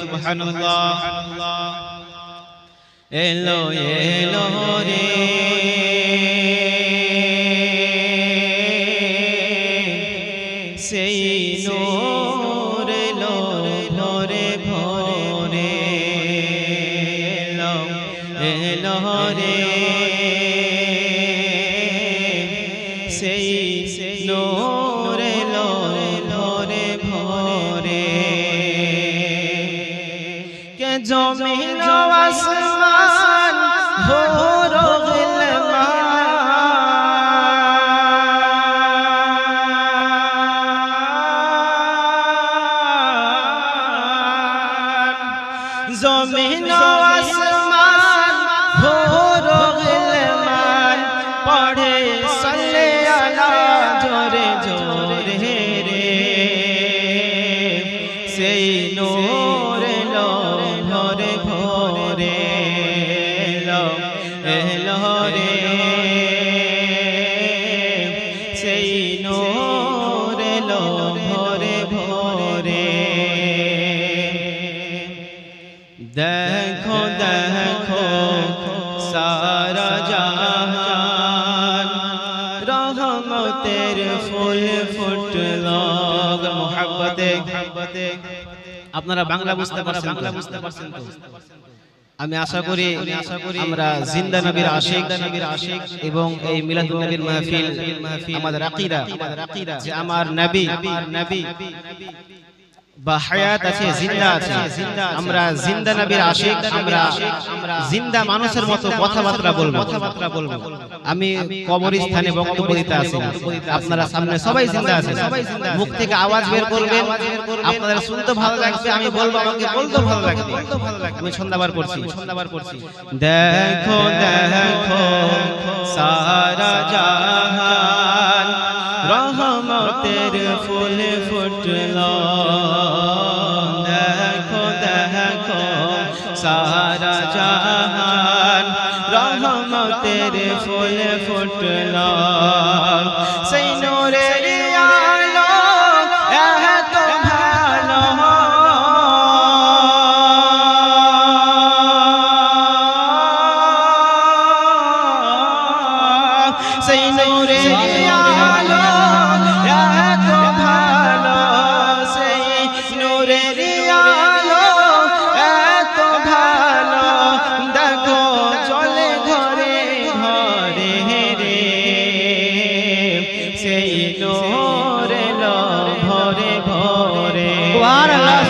সুবহানাল্লাহ এলো এলো রে। সেই নূর এলো ভরে ভরে। এলো এলো রে। সেই নূর জমিন আসমান, ভোর জমিন আসমান, ভোর গিলমান পড়ে সল্লে আলা, জোরে জোরে রে। সেই নূর দেখো দেখো সারা জাহান রহমতের ফুল ফুটল মোহাব্বতে আপনারা বাংলা বুঝতে পারছেন বাংলা বুঝতে পারছেন তো আমি আশা করি আশা করি আমরা জিন্দা নবীর আশিক নবীর আশিক এবং এই মিলাদুন নবীর মাহফিল আমাদের আকীদা আমাদের আকীদা যে আমার নবী আমার নবী বা হায়াত আছে জিন্দা আছে আমরা জিন্দা নবীর আশিক আমরা জিন্দা মানুষের মতো কথাবার্তা বলব। কথাবার্তা বলব। আমি কবরস্থানে বক্তব্য দিতে আছি। আপনারা সামনে সবাই জিন্দা আছে মুখ থেকে আওয়াজ বের করবেন। আপনাদের শুনতে ভালো লাগবে আমি বলব আমাকে বলতে ভালো লাগবে। আমি সন্ধ্যাবার করছি। সন্ধ্যাবার করছি। দেখো দেখো সারা জাহান। রহমতের ফুল ফুটল দেখো দেখো সারা জাহান রহমতের ফুল ফুটল সেই নূরের আলো এত ভালো সেই নূরের আলো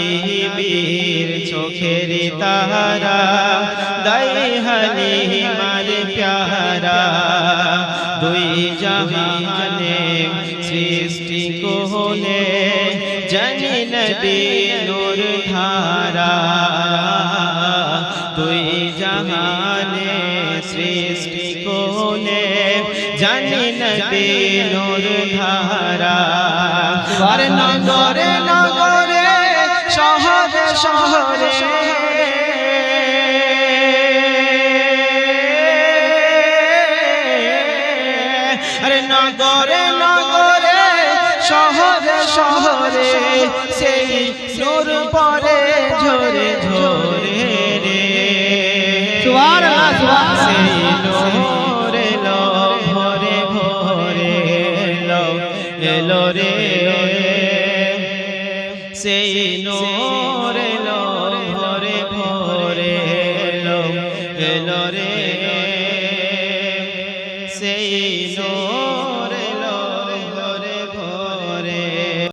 আমি নবী বীর চোখের তারা দাই হলি মার প্যারা দুই জাহানে সৃষ্টি কোহলে জানি নবী নূর ধারা। দুই জাহানে সৃষ্টি কোহলে জানি নবী নূর ধারা। নগরে নগরে শহরে। আরে নগরে নগরে শহরে শহরে সেই নূর পরে ঝরে ঝরে রে। সেই নূর এলো ভরে ভরে এলো এলো রে। সেই নূর এলো রে